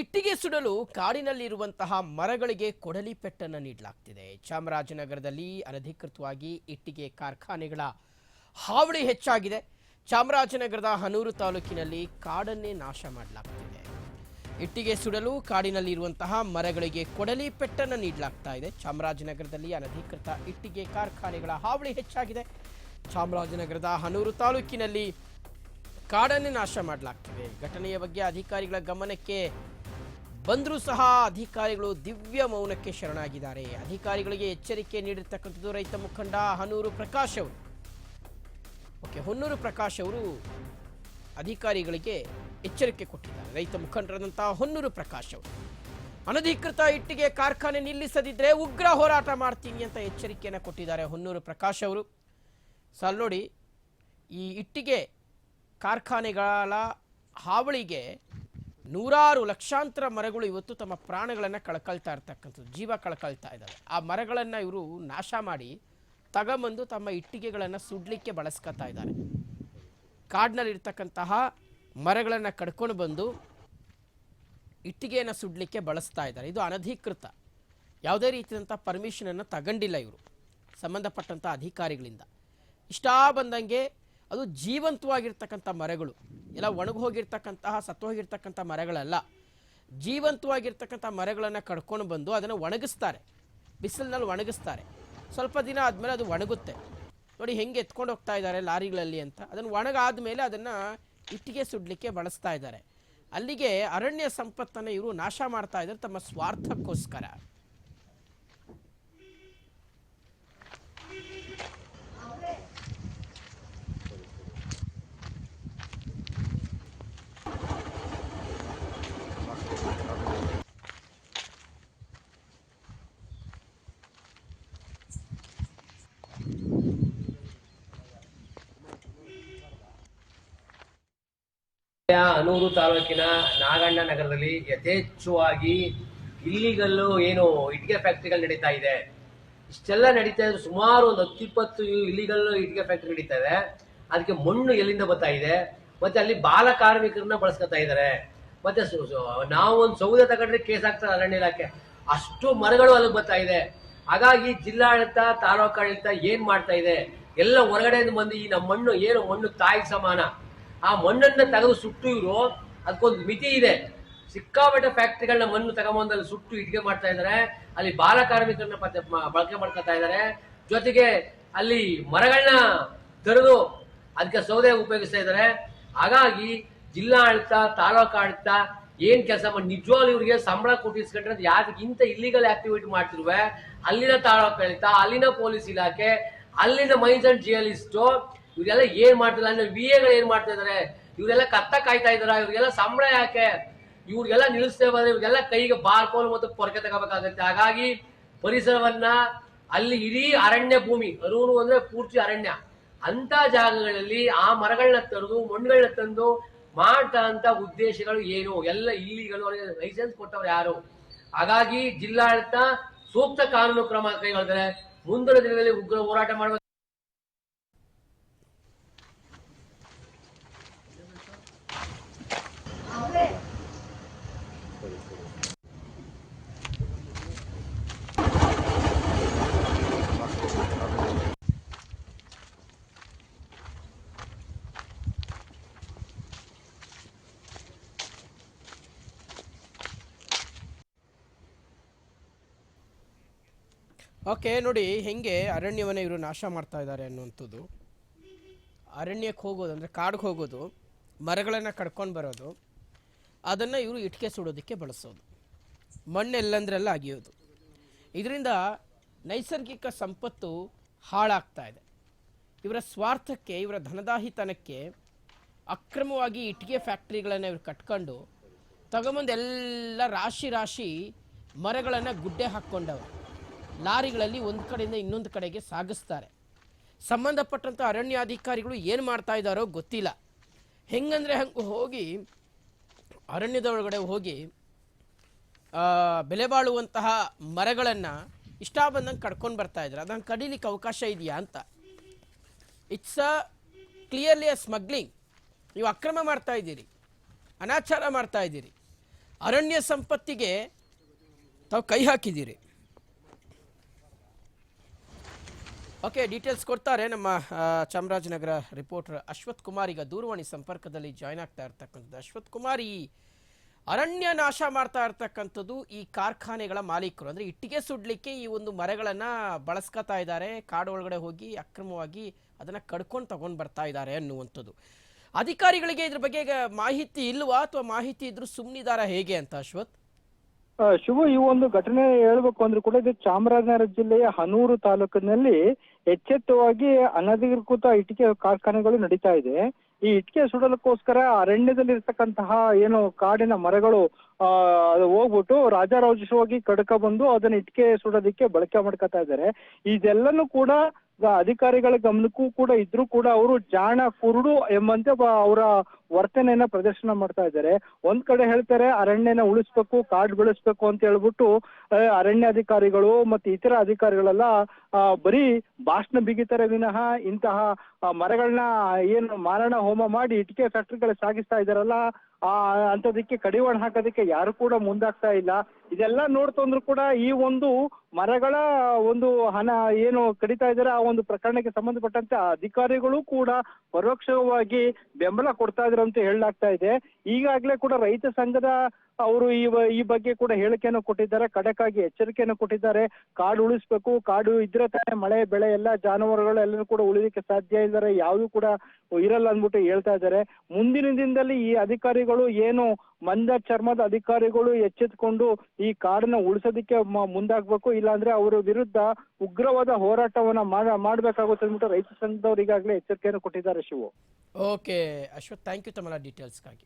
ಇಟ್ಟಿಗೆ ಸುಡಲು ಕಾಡಿನಲ್ಲಿರುವಂತಹ ಮರಗಳಿಗೆ ಕೊಡಲಿ ಪೆಟ್ಟನ್ನು ನೀಡಲಾಗ್ತಿದೆ. ಚಾಮರಾಜನಗರದಲ್ಲಿ ಅನಧಿಕೃತವಾಗಿ ಇಟ್ಟಿಗೆ ಕಾರ್ಖಾನೆಗಳ ಹಾವಳಿ ಹೆಚ್ಚಾಗಿದೆ. ಚಾಮರಾಜನಗರದ ಹನೂರು ತಾಲೂಕಿನಲ್ಲಿ ಕಾಡನ್ನೇ ನಾಶ ಮಾಡಲಾಗ್ತಿದೆ. ಇಟ್ಟಿಗೆ ಸುಡಲು ಕಾಡಿನಲ್ಲಿರುವಂತಹ ಮರಗಳಿಗೆ ಕೊಡಲಿ ಪೆಟ್ಟನ್ನು ನೀಡಲಾಗ್ತಾ ಇದೆ. ಚಾಮರಾಜನಗರದಲ್ಲಿ ಅನಧಿಕೃತ ಇಟ್ಟಿಗೆ ಕಾರ್ಖಾನೆಗಳ ಹಾವಳಿ ಹೆಚ್ಚಾಗಿದೆ. ಚಾಮರಾಜನಗರದ ಹನೂರು ತಾಲೂಕಿನಲ್ಲಿ ಕಾಡನ್ನೇ ನಾಶ ಮಾಡಲಾಗ್ತಿದೆ. ಘಟನೆಯ ಬಗ್ಗೆ ಅಧಿಕಾರಿಗಳ ಗಮನಕ್ಕೆ ಬಂದರೂ ಸಹ ಅಧಿಕಾರಿಗಳು ದಿವ್ಯ ಮೌನಕ್ಕೆ ಶರಣಾಗಿದ್ದಾರೆ. ಅಧಿಕಾರಿಗಳಿಗೆ ಎಚ್ಚರಿಕೆ ನೀಡಿರ್ತಕ್ಕಂಥದ್ದು ರೈತ ಮುಖಂಡ ಹನೂರು ಪ್ರಕಾಶ್ ಅವರು. ಓಕೆ, ಹೊನ್ನೂರು ಪ್ರಕಾಶ್ ಅವರು ಅಧಿಕಾರಿಗಳಿಗೆ ಎಚ್ಚರಿಕೆ ಕೊಟ್ಟಿದ್ದಾರೆ. ರೈತ ಮುಖಂಡರಾದಂತಹ ಹೊನ್ನೂರು ಪ್ರಕಾಶ್ ಅವರು. ಅನಧಿಕೃತ ಇಟ್ಟಿಗೆ ಕಾರ್ಖಾನೆ ನಿಲ್ಲಿಸದಿದ್ರೆ ಉಗ್ರ ಹೋರಾಟ ಮಾಡ್ತೀನಿ ಅಂತ ಎಚ್ಚರಿಕೆಯನ್ನು ಕೊಟ್ಟಿದ್ದಾರೆ ಹೊನ್ನೂರು ಪ್ರಕಾಶ್ ಅವರು. ಸಲ್ ನೋಡಿ, ಈ ಇಟ್ಟಿಗೆ ಕಾರ್ಖಾನೆಗಳ ಹಾವಳಿಗೆ ನೂರಾರು ಲಕ್ಷಾಂತರ ಮರಗಳು ಇವತ್ತು ತಮ್ಮ ಪ್ರಾಣಗಳನ್ನು ಕಳ್ಕೊಳ್ತಾ ಇರ್ತಕ್ಕಂಥದ್ದು, ಜೀವ ಕಳ್ಕೊಳ್ತಾ ಇದ್ದಾವೆ. ಆ ಮರಗಳನ್ನು ಇವರು ನಾಶ ಮಾಡಿ ತಗೊಂಬಂದು ತಮ್ಮ ಇಟ್ಟಿಗೆಗಳನ್ನು ಸುಡಲಿಕ್ಕೆ ಬಳಸ್ಕೊತಾ ಇದ್ದಾರೆ. ಕಾಡಿನಲ್ಲಿರ್ತಕ್ಕಂತಹ ಮರಗಳನ್ನು ಕಡ್ಕೊಂಡು ಬಂದು ಇಟ್ಟಿಗೆಯನ್ನು ಸುಡಲಿಕ್ಕೆ ಬಳಸ್ತಾ ಇದ್ದಾರೆ. ಇದು ಅನಧಿಕೃತ. ಯಾವುದೇ ರೀತಿಯಾದಂಥ ಪರ್ಮಿಷನನ್ನು ತಗೊಂಡಿಲ್ಲ ಇವರು ಸಂಬಂಧಪಟ್ಟಂಥ ಅಧಿಕಾರಿಗಳಿಂದ. ಇಷ್ಟ ಬಂದಂಗೆ ಅದು ಜೀವಂತವಾಗಿರ್ತಕ್ಕಂಥ ಮರಗಳು. ಎಲ್ಲ ಒಣಗೋಗಿರ್ತಕ್ಕಂತಹ ಸತ್ತೋಗಿರ್ತಕ್ಕಂಥ ಮರಗಳಲ್ಲ. ಜೀವಂತವಾಗಿರ್ತಕ್ಕಂಥ ಮರಗಳನ್ನು ಕಡ್ಕೊಂಡು ಬಂದು ಅದನ್ನು ಒಣಗಿಸ್ತಾರೆ. ಬಿಸಿಲಿನಲ್ಲಿ ಒಣಗಿಸ್ತಾರೆ. ಸ್ವಲ್ಪ ದಿನ ಆದಮೇಲೆ ಅದು ಒಣಗುತ್ತೆ. ನೋಡಿ ಹೆಂಗೆ ಎತ್ಕೊಂಡು ಹೋಗ್ತಾ ಇದ್ದಾರೆ ಲಾರಿಗಳಲ್ಲಿ ಅಂತ. ಅದನ್ನು ಒಣಗಾದ ಮೇಲೆ ಅದನ್ನು ಇಟ್ಟಿಗೆ ಸುಡಲಿಕ್ಕೆ ಬಳಸ್ತಾ ಇದ್ದಾರೆ. ಅಲ್ಲಿಗೆ ಅರಣ್ಯ ಸಂಪತ್ತನ್ನು ಇವರು ನಾಶ ಮಾಡ್ತಾ ಇದ್ದಾರೆ ತಮ್ಮ ಸ್ವಾರ್ಥಕ್ಕೋಸ್ಕರ. ಅನೂರು ತಾಲೂಕಿನ ನಾಗಣ್ಣ ನಗರದಲ್ಲಿ ಯಥೇಚ್ಛವಾಗಿ ಇಲ್ಲಿಗಲ್ಲು ಏನು ಇಟ್ಟಿಗೆ ಫ್ಯಾಕ್ಟ್ರಿಗಳು ನಡೀತಾ ಇದೆ. ಇಷ್ಟೆಲ್ಲ ನಡೀತಾ ಇದ್ರೆ ಸುಮಾರು ಒಂದು ಹತ್ತಿಪ್ಪತ್ತು ಇಲ್ಲಿಗಲ್ಲು ಇಟ್ಟಿಗೆ ಫ್ಯಾಕ್ಟ್ರಿ ನಡೀತಾ ಇದೆ. ಅದಕ್ಕೆ ಮಣ್ಣು ಎಲ್ಲಿಂದ ಬರ್ತಾ ಇದೆ? ಮತ್ತೆ ಅಲ್ಲಿ ಬಾಲ ಕಾರ್ಮಿಕರನ್ನ ಬಳಸ್ಕೊತಾ ಇದ್ದಾರೆ ಮತ್ತೆ ನಾವು ಒಂದು ಸೌದೆ ತಗೊಂಡ್ರೆ ಕೇಸ್ ಆಗ್ತದೆ ಅರಣ್ಯ ಇಲಾಖೆ. ಅಷ್ಟು ಮರಗಳು ಅಲ್ಲಿಗೆ ಬರ್ತಾ ಇದೆ. ಹಾಗಾಗಿ ಜಿಲ್ಲಾಡಳಿತ, ತಾಲೂಕಾಡಳಿತ ಏನ್ ಮಾಡ್ತಾ ಇದೆ? ಎಲ್ಲ ಹೊರಗಡೆಯಿಂದ ಬಂದು ಈ ನಮ್ಮ ಮಣ್ಣು ಏನು ಮಣ್ಣು ತಾಯಿ ಸಮಾನ? ಆ ಮಣ್ಣನ್ನ ತೆಗೆದು ಸುಟ್ಟು ಇವರು ಅದಕ್ಕೊಂದು ಮಿತಿ ಇದೆ. ಸಿಕ್ಕಾಪಟ್ಟೆ ಫ್ಯಾಕ್ಟ್ರಿಗಳನ್ನ ಮಣ್ಣು ತಗೊಂಬಂದಲ್ಲಿ ಸುಟ್ಟು ಇಟ್ಟಿಗೆ ಮಾಡ್ತಾ ಇದ್ದಾರೆ ಅಲ್ಲಿ ಬಾಲ ಕಾರ್ಮಿಕರನ್ನ ಬಳಕೆ ಮಾಡ್ಕೊತಾ ಇದ್ದಾರೆ ಜೊತೆಗೆ ಅಲ್ಲಿ ಮರಗಳನ್ನ ತೆರೆದು ಅದಕ್ಕೆ ಸೌದೆ ಉಪಯೋಗಿಸ್ತಾ ಇದ್ದಾರೆ ಹಾಗಾಗಿ ಜಿಲ್ಲಾಡಳಿತ ತಾಲೂಕಾಡಳಿತ ಏನ್ ಕೆಲಸ ಮಾಡಿ ನಿಜವಾಗ್ಲೂ ಇವರಿಗೆ ಸಂಬಳ ಕೊಟ್ಟಿಸ್ಕೊಂಡ್ರೆ ಅದು ಯಾವ್ದಕ್ಕೆ ಇಂಥ ಇಲ್ಲಿಗಲ್ ಆಕ್ಟಿವಿಟಿ ಮಾಡ್ತಿರುವೆ ಅಲ್ಲಿನ ತಾಲೂಕಾಡಳಿತ ಅಲ್ಲಿನ ಪೊಲೀಸ್ ಇಲಾಖೆ, ಅಲ್ಲಿನ ಮೈನ್ಸ್ ಅಂಡ್ ಜಿಯಲಿಸ್ಟ್ ಇವರೆಲ್ಲ ಏನ್ ಮಾಡ್ತಿಲ್ಲ ಅಂದ್ರೆ ವಿ ಎಗಳು ಏನ್ ಮಾಡ್ತಾ ಇದಾರೆ? ಇವರೆಲ್ಲ ಕತ್ತ ಕಾಯ್ತಾ ಇದಾರ? ಇವರಿಗೆಲ್ಲ ಸಂಬಳ ಯಾಕೆ? ಇವ್ರಿಗೆಲ್ಲ ನಿಲ್ಲಿಸ್ತೇ ಬಂದ್ರೆ ಇವ್ರಿಗೆಲ್ಲ ಕೈಗೆ ಬಾರ್ಕೋಲು ಮತ್ತು ಪೊರಕೆ ತಗೋಬೇಕಾಗತ್ತೆ. ಹಾಗಾಗಿ ಪರಿಸರವನ್ನ ಅಲ್ಲಿ ಇಡೀ ಅರಣ್ಯ ಭೂಮಿ, ಅರೂರು ಅಂದ್ರೆ ಪೂರ್ತಿ ಅರಣ್ಯ, ಅಂತ ಜಾಗಗಳಲ್ಲಿ ಆ ಮರಗಳನ್ನ ತರದು ಮಣ್ಣುಗಳನ್ನ ತಂದು ಮಾಡ್ತಾ ಅಂತ ಉದ್ದೇಶಗಳು ಏನು? ಎಲ್ಲ ಇಲ್ಲಿಗಳು ಅವರಿಗೆ ಲೈಸೆನ್ಸ್ ಕೊಟ್ಟವ್ರು ಯಾರು? ಹಾಗಾಗಿ ಜಿಲ್ಲಾಡಳಿತ ಸೂಕ್ತ ಕಾನೂನು ಕ್ರಮ ಕೈಗೊಳ್ತಾರೆ. ಮುಂದಿನ ದಿನದಲ್ಲಿ ಉಗ್ರ ಹೋರಾಟ ಮಾಡಬೇಕು. ಓಕೆ, ನೋಡಿ, ಹೆಂಗೆ ಅರಣ್ಯವನ್ನು ಇವರು ನಾಶ ಮಾಡ್ತಾ ಇದ್ದಾರೆ ಅನ್ನುವಂಥದ್ದು. ಅರಣ್ಯಕ್ಕೆ ಹೋಗೋದು ಅಂದರೆ ಕಾಡಿಗೆ ಹೋಗೋದು, ಮರಗಳನ್ನು ಕಡ್ಕೊಂಡು ಬರೋದು, ಅದನ್ನು ಇವರು ಇಟ್ಕೆ ಸುಡೋದಕ್ಕೆ ಬಳಸೋದು. ಮಣ್ಣೆಲ್ಲಂದ್ರೆಲ್ಲ ಅಗಿಯೋದು. ಇದರಿಂದ ನೈಸರ್ಗಿಕ ಸಂಪತ್ತು ಹಾಳಾಗ್ತಾ ಇದೆ. ಇವರ ಸ್ವಾರ್ಥಕ್ಕೆ, ಇವರ ಧನದಾಹಿತನಕ್ಕೆ ಅಕ್ರಮವಾಗಿ ಇಟ್ಟಿಗೆ ಫ್ಯಾಕ್ಟ್ರಿಗಳನ್ನು ಇವರು ಕಟ್ಕೊಂಡು ತಗೊಂಬಂದು ಎಲ್ಲ ರಾಶಿ ರಾಶಿ ಮರಗಳನ್ನು ಗುಡ್ಡೆ ಹಾಕ್ಕೊಂಡವರು. ಲಾರಿಗಳಲ್ಲಿ ಒಂದು ಕಡೆಯಿಂದ ಇನ್ನೊಂದು ಕಡೆಗೆ ಸಾಗಿಸ್ತಾರೆ. ಸಂಬಂಧಪಟ್ಟಂಥ ಅರಣ್ಯಾಧಿಕಾರಿಗಳು ಏನು ಮಾಡ್ತಾ ಇದ್ದಾರೋ ಗೊತ್ತಿಲ್ಲ. ಹೆಂಗಂದರೆ ಹಂಗೆ ಹೋಗಿ ಅರಣ್ಯದ ಒಳಗಡೆ ಹೋಗಿ ಬೆಲೆ ಬಾಳುವಂತಹ ಮರಗಳನ್ನು ಇಷ್ಟ ಬಂದಂಗೆ ಕಡ್ಕೊಂಡು ಬರ್ತಾ ಇದ್ದಾರೆ ಅದನ್ನು ಕಡಿಲಿಕ್ಕೆ ಅವಕಾಶ ಇದೆಯಾ ಅಂತ. It's uh clearly uh smuggling ನೀವು ಅಕ್ರಮ ಮಾಡ್ತಾ ಇದ್ದೀರಿ. ಅನಾಚಾರ ಮಾಡ್ತಾ ಇದ್ದೀರಿ. ಅರಣ್ಯ ಸಂಪತ್ತಿಗೆ ತಾವು ಕೈ ಹಾಕಿದ್ದೀರಿ. ಓಕೆ ಡೀಟೇಲ್ಸ್ ಕೊಡ್ತಾರೆ ನಮ್ಮ ಚಾಮರಾಜನಗರ ರಿಪೋರ್ಟರ್ ಅಶ್ವಥ್ ಕುಮಾರ್. ಈಗ ದೂರವಾಣಿ ಸಂಪರ್ಕದಲ್ಲಿ ಜಾಯ್ನ್ ಆಗ್ತಾ ಇರ್ತಕ್ಕಂಥದ್ದು ಅಶ್ವಥ್ ಕುಮಾರ್. ಈ ಅರಣ್ಯ ನಾಶ ಮಾಡ್ತಾ ಇರ್ತಕ್ಕಂಥದ್ದು ಈ ಕಾರ್ಖಾನೆಗಳ ಮಾಲೀಕರು. ಅಂದ್ರೆ ಇಟ್ಟಿಗೆ ಸುಡ್ಲಿಕ್ಕೆ ಈ ಒಂದು ಮರಗಳನ್ನ ಬಳಸ್ಕೊತಾ ಇದ್ದಾರೆ. ಕಾಡು ಒಳಗಡೆ ಹೋಗಿ ಅಕ್ರಮವಾಗಿ ಅದನ್ನ ಕಡ್ಕೊಂಡು ತಗೊಂಡು ಬರ್ತಾ ಇದ್ದಾರೆ ಅನ್ನುವಂಥದ್ದು. ಅಧಿಕಾರಿಗಳಿಗೆ ಇದ್ರ ಬಗ್ಗೆ ಮಾಹಿತಿ ಇಲ್ವಾ? ಅಥವಾ ಮಾಹಿತಿ ಇದ್ರೂ ಸುಮ್ಮನಿದಾರ ಹೇಗೆ ಅಂತ ಅಶ್ವಥ್? ಶಿವು, ಈ ಒಂದು ಘಟನೆ ಹೇಳ್ಬೇಕು ಅಂದ್ರೆ ಕೂಡ ಇದು ಚಾಮರಾಜನಗರ ಜಿಲ್ಲೆಯ ಹನೂರು ತಾಲೂಕಿನಲ್ಲಿ ಎಚ್ಚೆತ್ತವಾಗಿ ಅನಧಿಕೃತ ಇಟ್ಟಿಗೆ ಕಾರ್ಖಾನೆಗಳು ನಡೀತಾ ಇದೆ. ಈ ಇಟ್ಟಿಗೆ ಸುಡಲಕ್ಕೋಸ್ಕರ ಅರಣ್ಯದಲ್ಲಿ ಇರ್ತಕ್ಕಂತಹ ಏನು ಕಾಡಿನ ಮರಗಳು, ಆ, ಅದು ಹೋಗ್ಬಿಟ್ಟು ರಾಜಾರೋಜವಾಗಿ ಕಡ್ಕ ಬಂದು ಅದನ್ನ ಇಟ್ಟಿಗೆ ಸುಡೋದಿಕ್ಕೆ ಬಳಕೆ ಮಾಡ್ಕೊತಾ ಇದ್ದಾರೆ. ಇದೆಲ್ಲನೂ ಕೂಡ ಅಧಿಕಾರಿಗಳ ಗಮನಕ್ಕೂ ಕೂಡ ಇದ್ರೂ ಕೂಡ ಅವರು ಜಾಣ ಕುರುಡು ಎಂಬಂತೆ ಅವರ ವರ್ತನೆಯನ್ನ ಪ್ರದರ್ಶನ ಮಾಡ್ತಾ ಇದ್ದಾರೆ. ಒಂದ್ ಕಡೆ ಹೇಳ್ತಾರೆ ಅರಣ್ಯನ ಉಳಿಸ್ಬೇಕು, ಕಾಡ್ ಬೆಳೆಸ್ಬೇಕು ಅಂತ ಹೇಳ್ಬಿಟ್ಟು ಅರಣ್ಯ ಅಧಿಕಾರಿಗಳು ಮತ್ತೆ ಇತರ ಅಧಿಕಾರಿಗಳೆಲ್ಲ ಬರೀ ಭಾಷಣ ಬಿಗಿತಾರೆ ವಿನಃ ಇಂತಹ ಮರಗಳನ್ನ ಏನು ಮಾರಣ ಹೋಮ ಮಾಡಿ ಇಟ್ಟಿಗೆ ಫ್ಯಾಕ್ಟ್ರಿಗಳು ಸಾಗಿಸ್ತಾ ಇದಾರಲ್ಲ ಆ ಅಂತದಕ್ಕೆ ಕಡಿವಾಣ ಹಾಕೋದಕ್ಕೆ ಯಾರು ಕೂಡ ಮುಂದಾಗ್ತಾ ಇಲ್ಲ. ಇದೆಲ್ಲ ನೋಡ್ತಂದ್ರು ಕೂಡ ಈ ಒಂದು ಮರಗಳ ಒಂದು ಹಣ ಏನು ಕಡಿತಾ ಇದ್ದಾರೆ ಆ ಒಂದು ಪ್ರಕರಣಕ್ಕೆ ಸಂಬಂಧಪಟ್ಟಂತೆ ಅಧಿಕಾರಿಗಳು ಕೂಡ ಪರೋಕ್ಷವಾಗಿ ಬೆಂಬಲ ಕೊಡ್ತಾ ಇದ್ರು ಅಂತ ಹೇಳಲಾಗ್ತಾ ಇದೆ. ಈಗಾಗಲೇ ಕೂಡ ರೈತ ಸಂಘದ ಅವರು ಈ ಈ ಬಗ್ಗೆ ಕೂಡ ಹೇಳಿಕೆಯನ್ನು ಕೊಟ್ಟಿದ್ದಾರೆ. ಖಡಕ್ಕಾಗಿ ಎಚ್ಚರಿಕೆಯನ್ನು ಕೊಟ್ಟಿದ್ದಾರೆ. ಕಾಡು ಉಳಿಸ್ಬೇಕು. ಕಾಡು ಇದ್ರೆ ತಾನೇ ಮಳೆ, ಬೆಳೆ ಎಲ್ಲ ಜಾನುವಾರುಗಳು ಎಲ್ಲರೂ ಕೂಡ ಉಳಿಲಿಕ್ಕೆ ಸಾಧ್ಯ ಇದ್ದಾರೆ ಯಾವುದು ಕೂಡ ಇರಲ್ಲ ಅಂದ್ಬಿಟ್ಟು ಹೇಳ್ತಾ ಇದ್ದಾರೆ. ಮುಂದಿನ ದಿನದಲ್ಲಿ ಈ ಅಧಿಕಾರಿಗಳು ಏನು ಮಂದ ಚರ್ಮದ ಅಧಿಕಾರಿಗಳು ಎಚ್ಚೆತ್ಕೊಂಡು ಈ ಕಾಡನ್ನ ಉಳಿಸೋದಕ್ಕೆ ಮುಂದಾಗ್ಬೇಕು. ಇಲ್ಲಾಂದ್ರೆ ಅವರ ವಿರುದ್ಧ ಉಗ್ರವಾದ ಹೋರಾಟವನ್ನ ಮಾಡ, ಮಾಡ್ಬೇಕಾಗುತ್ತೆ ಅಂದ್ಬಿಟ್ಟು ರೈತ ಸಂಘದವ್ರು ಈಗಾಗಲೇ ಎಚ್ಚರಿಕೆಯನ್ನು ಕೊಟ್ಟಿದ್ದಾರೆ Shivu. Okay Ashwath thank you ತಮ್ಮ ಡೀಟೇಲ್ಸ್ಗಾಗಿ